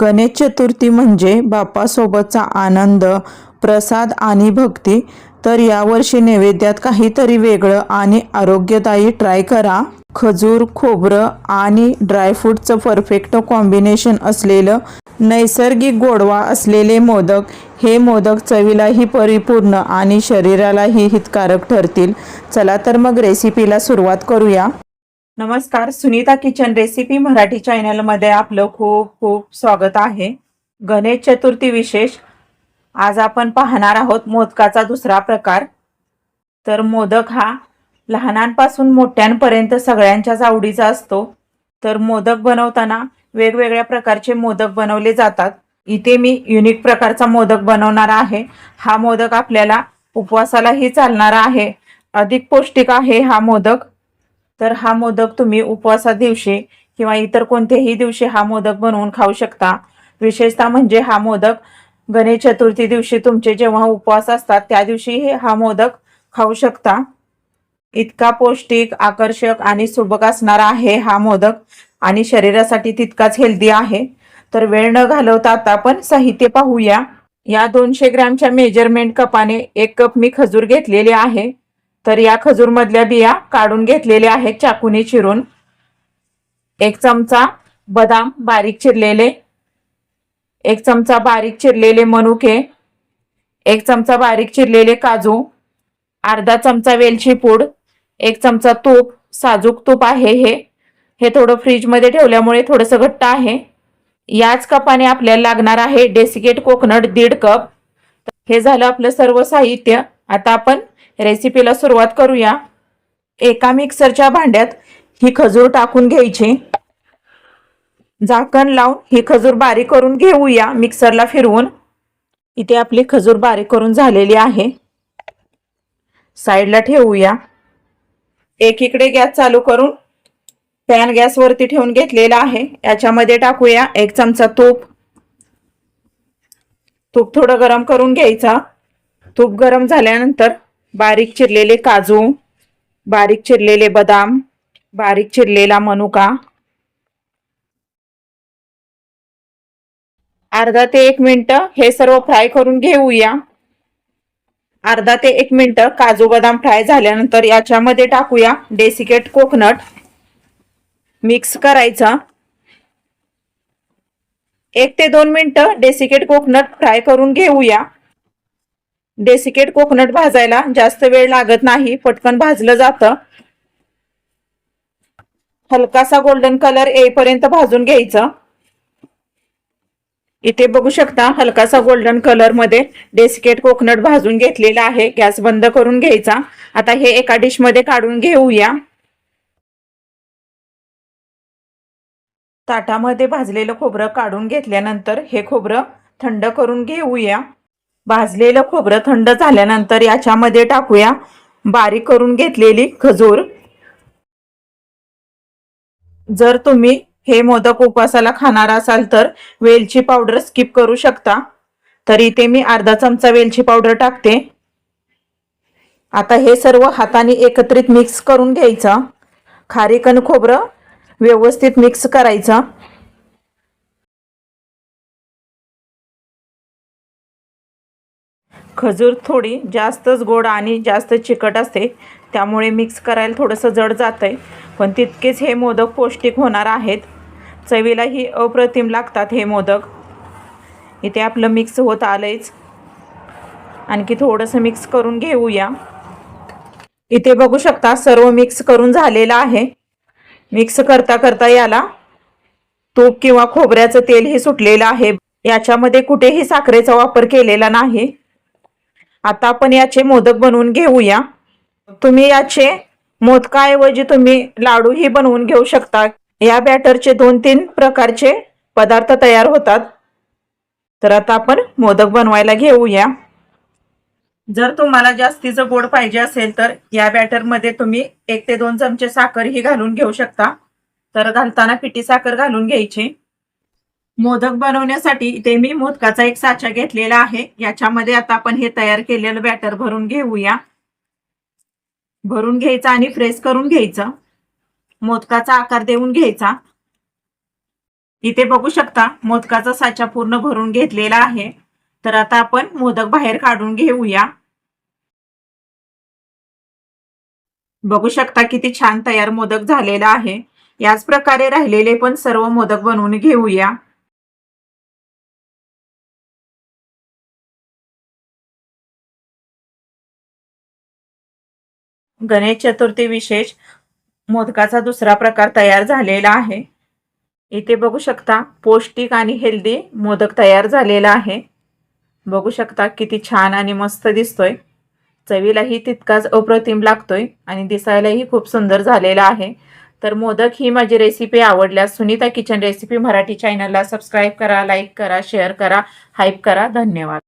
गणेश चतुर्थी म्हणजे बाप्पासोबतचा आनंद प्रसाद आणि भक्ती. तर यावर्षी नैवेद्यात काहीतरी वेगळं आणि आरोग्यदायी ट्राय करा. खजूर खोबरं आणि ड्रायफ्रूटचं परफेक्ट कॉम्बिनेशन असलेलं नैसर्गिक गोडवा असलेले मोदक हे मोदक चवीलाही परिपूर्ण आणि शरीरालाही हितकारक ठरतील. चला तर मग रेसिपीला सुरुवात करूया. नमस्कार सुनीता किचन रेसिपी मराठी चॅनलमध्ये आपलं खूप खूप स्वागत आहे. गणेश चतुर्थी विशेष. आज आपण पाहणार आहोत मोदकाचा दुसरा प्रकार. तर मोदक हा लहानांपासून मोठ्यांपर्यंत सगळ्यांच्याच आवडीचा असतो. तर मोदक बनवताना वेगवेगळ्या प्रकारचे मोदक बनवले जातात. इथे मी युनिक प्रकारचा मोदक बनवणार आहे. हा मोदक आपल्याला उपवासालाही चालणारा आहे. अधिक पौष्टिक आहे हा मोदक. तर हा मोदक तुम्ही उपवासा दिवशी किंवा इतर कोणत्याही दिवशी हा मोदक बनवून खाऊ शकता. विशेषतः म्हणजे हा मोदक गणेश चतुर्थी दिवशी तुमचे जेव्हा उपवास असतात त्या दिवशी हे हा मोदक खाऊ शकता. इतका पौष्टिक आकर्षक आणि सुबक असणारा आहे हा मोदक आणि शरीरासाठी तितकाच हेल्दी आहे. तर वेळ न घालवता आता आपण साहित्य पाहूया. या दोनशे ग्रॅमच्या मेजरमेंट कपाने एक कप मी खजूर घेतलेले आहे. तर या खजूर मधल्या बिया काढून घेतलेल्या आहेत चाकूने चिरून. एक चमचा बदाम बारीक चिरलेले एक चमचा बारीक चिरलेले मनुके एक चमचा बारीक चिरलेले काजू अर्धा चमचा वेलची पूड एक चमचा तूप साजूक तूप आहे हे. हे थोडं फ्रीजमध्ये ठेवल्यामुळे थोडंसं घट्ट आहे. याच कपाने आपल्याला लागणार आहे डेसिकेट कोकोनट दीड कप. हे झालं आपलं सर्व साहित्य. आता आपण रेसिपीला सुरुवात करूया. एका मिक्सरच्या भांड्यात ही खजूर टाकून घ्यायची. झाकण लावून ही खजूर बारीक करून घेऊया मिक्सरला फिरवून. इथे आपली खजूर बारीक करून झालेली आहे. साईडला ठेवूया. एकीकडे गॅस चालू करून पॅन गॅसवरती ठेवून घेतलेला आहे. याच्यामध्ये टाकूया एक चमचा तूप. तूप थोडं गरम करून घ्यायचा. तूप गरम झाल्यानंतर बारीक चिरलेले काजू बारीक चिरलेले बदाम बारीक चिरलेला मनुका. अर्धा ते एक मिनटं हे सर्व फ्राय करून घेऊया. अर्धा ते एक मिनटं काजू बदाम फ्राय झाल्यानंतर याच्यामध्ये टाकूया डेसिकेट कोकोनट. मिक्स करायचा. एक ते दोन मिनिटं डेसिकेट कोकोनट फ्राय करून घेऊया. डेसिकेट कोकोनट भाजायला जास्त वेळ लागत नाही पटकन भाजलं जातं. हलकासा गोल्डन कलर येईपर्यंत भाजून घ्यायचं. इथे बघू शकता हलकासा गोल्डन कलरमध्ये डेसिकेट कोकोनट भाजून घेतलेला आहे. गॅस बंद करून घ्यायचा. आता हे एका डिशमध्ये काढून घेऊया. ताटामध्ये भाजलेलं खोबरं काढून घेतल्यानंतर हे खोबरं थंड करून घेऊया. भाजलेलं खोबरं थंड झाल्यानंतर याच्यामध्ये टाकूया बारीक करून घेतलेली खजूर. जर तुम्ही हे मोदक उपवासाला खाणार असाल तर वेलची पावडर स्किप करू शकता. तर इथे मी अर्धा चमचा वेलची पावडर टाकते. आता हे सर्व हाताने एकत्रित मिक्स करून घ्यायचं. खारीक आणि खोबरं व्यवस्थित मिक्स करायचं. खजूर थोडी जास्तच गोड आणि जास्त चिकट असते. त्यामुळे मिक्स करायला थोडंसं जड जातं आहे पण तितकेच हे मोदक पौष्टिक होणार आहेत. चवीलाही अप्रतिम लागतात हे मोदक. इथे आपलं मिक्स होत आलंच आणखी थोडंसं मिक्स करून घेऊया. इथे बघू शकता सर्व मिक्स करून झालेलं आहे. मिक्स करता करता याला तूप किंवा खोबऱ्याचं तेल हे सुटलेलं आहे. याच्यामध्ये कुठेही साखरेचा वापर केलेला नाही. आता आपण याचे मोदक बनवून घेऊया. तुम्ही याचे मोदकाऐवजी तुम्ही लाडूही बनवून घेऊ शकता. या बॅटरचे दोन तीन प्रकारचे पदार्थ तयार होतात. तर आता आपण मोदक बनवायला घेऊया. जर तुम्हाला जास्तीचं गोड पाहिजे असेल तर या बॅटरमध्ये तुम्ही एक ते दोन चमचे साखरही घालून घेऊ शकता. तर घालताना पिठी साखर घालून घ्यायची. मोदक बनवण्यासाठी इथे मी मोदकाचा एक साचा घेतलेला आहे. याच्यामध्ये आता आपण हे तयार केलेलं बॅटर भरून घेऊया. भरून घ्यायचा आणि प्रेस करून घ्यायचं. मोदकाचा आकार देऊन घ्यायचा. इथे बघू शकता मोदकाचा साचा पूर्ण भरून घेतलेला आहे. तर आता आपण मोदक बाहेर काढून घेऊया. बघू शकता किती छान तयार मोदक झालेला आहे. याच प्रकारे राहिलेले पण सर्व मोदक बनवून घेऊया. गणेश चतुर्थी विशेष मोदकाचा दुसरा प्रकार तयार झालेला आहे. इथे बघू शकता पौष्टिक आणि हेल्दी मोदक तयार झालेला आहे. बघू शकता किती छान आणि मस्त दिसतोय. चवीलाही तितकाच अप्रतिम लागतोय आणि दिसायलाही खूप सुंदर झालेला आहे. तर मोदक ही माझी रेसिपी आवडल्यास सुनीता किचन रेसिपी मराठी चॅनलला सबस्क्राईब करा लाईक करा शेअर करा हाईप करा. धन्यवाद.